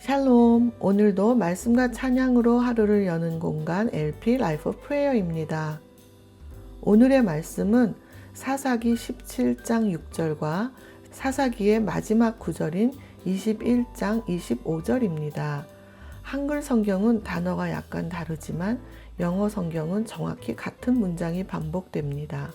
샬롬. 오늘도 말씀과 찬양으로 하루를 여는 공간 LP 라이프 프레어입니다. 오늘의 말씀은 사사기 17장 6절과 사사기의 마지막 구절인 21장 25절입니다. 한글 성경은 단어가 약간 다르지만 영어 성경은 정확히 같은 문장이 반복됩니다.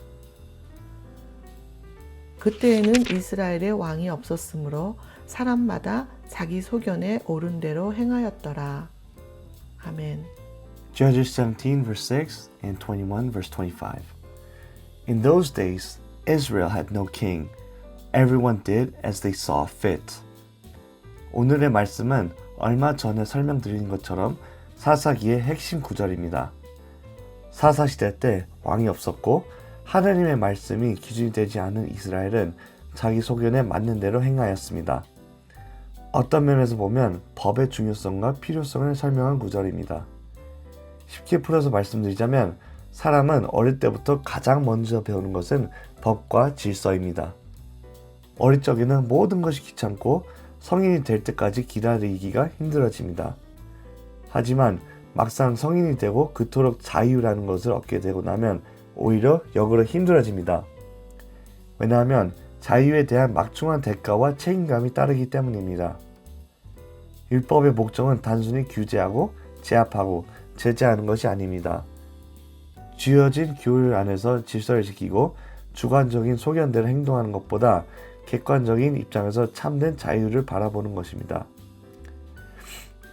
그때에는 이스라엘의 왕이 없었으므로 사람마다 자기 소견에 옳은 대로 행하였더라. 아멘. Judges 17, verse 6 and 21, verse 25. In those days, Israel had no king. Everyone did as they saw fit. 오늘의 말씀은 얼마 전에 설명드린 것처럼 사사기의 핵심 구절입니다. 사사시대 때 왕이 없었고 하나님의 말씀이 기준이 되지 않은 이스라엘은 자기 소견에 맞는 대로 행하였습니다. 어떤 면에서 보면 법의 중요성과 필요성을 설명한 구절입니다. 쉽게 풀어서 말씀드리자면 사람은 어릴 때부터 가장 먼저 배우는 것은 법과 질서입니다. 어릴 적에는 모든 것이 귀찮고 성인이 될 때까지 기다리기가 힘들어집니다. 하지만 막상 성인이 되고 그토록 자유라는 것을 얻게 되고 나면 오히려 역으로 힘들어집니다. 왜냐하면 자유에 대한 막중한 대가와 책임감이 따르기 때문입니다. 율법의 목적은 단순히 규제하고 제압하고 제재하는 것이 아닙니다. 쥐어진 규율 안에서 질서를 지키고 주관적인 소견대로 행동하는 것보다 객관적인 입장에서 참된 자유를 바라보는 것입니다.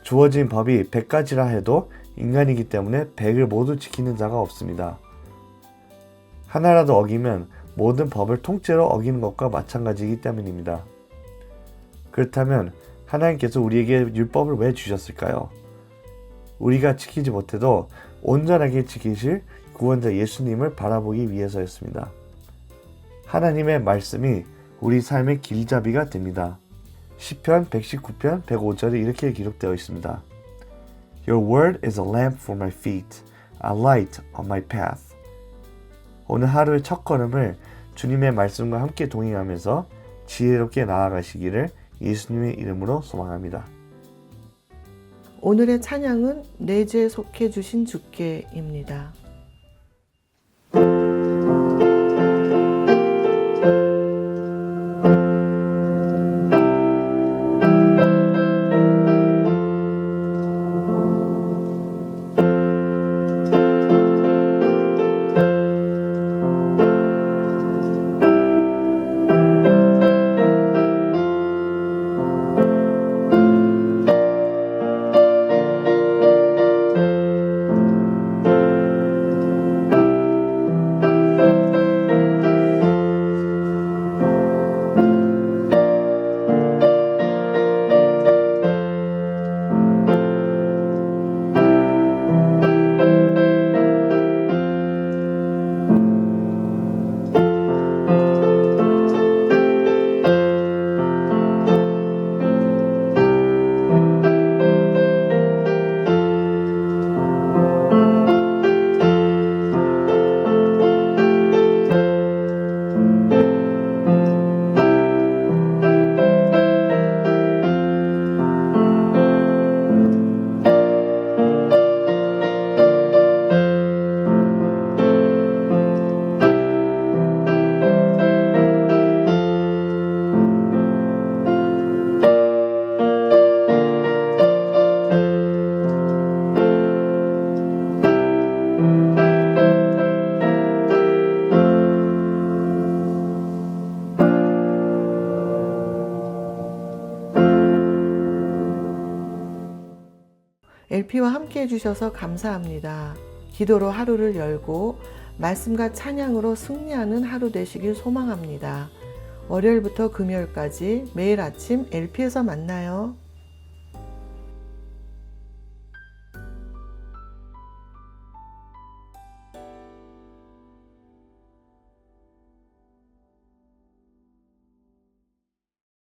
주어진 법이 100가지라 해도 인간이기 때문에 100을 모두 지키는 자가 없습니다. 하나라도 어기면 모든 법을 통째로 어기는 것과 마찬가지이기 때문입니다. 그렇다면 하나님께서 우리에게 율법을 왜 주셨을까요? 우리가 지키지 못해도 온전하게 지키실 구원자 예수님을 바라보기 위해서였습니다. 하나님의 말씀이 우리 삶의 길잡이가 됩니다. 시편 119편 105절에 이렇게 기록되어 있습니다. Your word is a lamp for my feet, a light on my path. 오늘 하루의 첫 걸음을 주님의 말씀과 함께 동행하면서 지혜롭게 나아가시기를 예수님의 이름으로 소망합니다. 오늘의 찬양은 내죄 속해 주신 주께입니다. LP와 함께 해주셔서 감사합니다. 기도로 하루를 열고 말씀과 찬양으로 승리하는 하루 되시길 소망합니다. 월요일부터 금요일까지 매일 아침 LP에서 만나요.